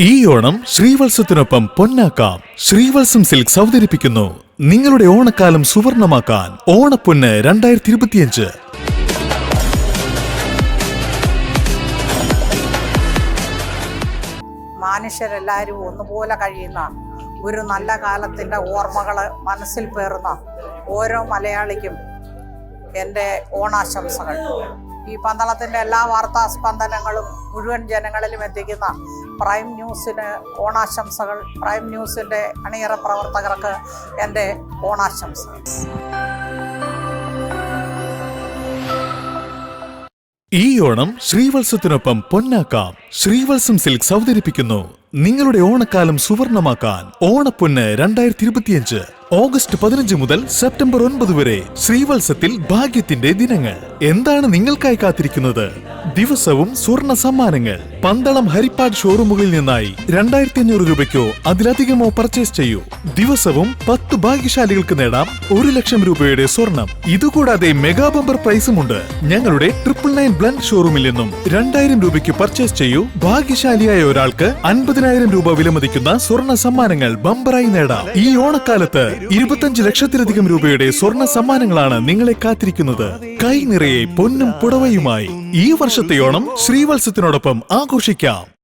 ഈ ഓണം ശ്രീവത്സത്തിനൊപ്പം പൊന്നാക്കാം. ശ്രീവത്സം സിൽക്സ് അവതരിപ്പിക്കുന്നു. നിങ്ങളുടെ ഓണക്കാലം സുവർണമാക്കാൻ ഓണപ്പൊന്ന് രണ്ടായിരത്തി ഇരുപത്തിയഞ്ച് മനുഷ്യരെല്ലാവരും ഒന്നുപോലെ കഴിയുന്ന ഒരു നല്ല കാലത്തിന്റെ ഓർമ്മകൾ മനസ്സിൽ പേറുന്ന ഓരോ മലയാളിക്കും എന്റെ ഓണാശംസകൾ. ഈ പന്തളത്തിന്റെ എല്ലാ വാർത്താ സ്പന്ദനങ്ങളും മുഴുവൻ ജനങ്ങളിലും എത്തിക്കുന്ന പ്രൈം ന്യൂസിന് ഓണാശംസകൾ പ്രൈം ന്യൂസിന്റെ അണിയറ പ്രവർത്തകർക്ക് എന്റെ ഓണാശംസകൾ. ഈ ഓണം ശ്രീവത്സത്തിനൊപ്പം പൊന്നാക്കാം. ശ്രീവത്സം സിൽക്സ് അവതരിപ്പിക്കുന്നു നിങ്ങളുടെ ഓണക്കാലം സുവർണമാക്കാൻ ഓണപ്പൊന്ന് രണ്ടായിരത്തി ഇരുപത്തിയഞ്ച് ഓഗസ്റ്റ് പതിനഞ്ച് മുതൽ സെപ്റ്റംബർ ഒൻപത് വരെ ശ്രീവത്സത്തിൽ ഭാഗ്യത്തിന്റെ ദിനങ്ങൾ. എന്താണ് നിങ്ങൾക്കായി കാത്തിരിക്കുന്നത്? ദിവസവും സ്വർണ സമ്മാനങ്ങൾ. പന്തളം ഹരിപ്പാട് ഷോറൂമുകളിൽ നിന്നായി രണ്ടായിരത്തി അഞ്ഞൂറ് രൂപയ്ക്കോ അതിലധികമോ പർച്ചേസ് ചെയ്യൂ. ദിവസവും പത്ത് ഭാഗ്യശാലികൾക്ക് നേടാം ഒരു ലക്ഷം രൂപയുടെ സ്വർണം. ഇതുകൂടാതെ മെഗാ ബമ്പർ പ്രൈസുമുണ്ട് ഞങ്ങളുടെ ട്രിപ്പിൾ നയൻ ബ്ലൻഡ് ഷോറൂമിൽ നിന്നും രണ്ടായിരം രൂപയ്ക്ക് പർച്ചേസ് ചെയ്യൂ. ഭാഗ്യശാലിയായ ഒരാൾക്ക് അൻപതിനായിരം രൂപ വിലമതിക്കുന്ന സ്വർണ സമ്മാനങ്ങൾ ബമ്പറായി നേടാം. ഈ ഓണക്കാലത്ത് ഇരുപത്തഞ്ച് ലക്ഷത്തിലധികം രൂപയുടെ സ്വർണ സമ്മാനങ്ങളാണ് നിങ്ങളെ കാത്തിരിക്കുന്നത്. കൈ നിറയെ പൊന്നും പുടവയുമായി. ഈ വർഷത്തെ ഓണം ശ്രീവത്സത്തിനോടൊപ്പം ആഘോഷിക്കാം.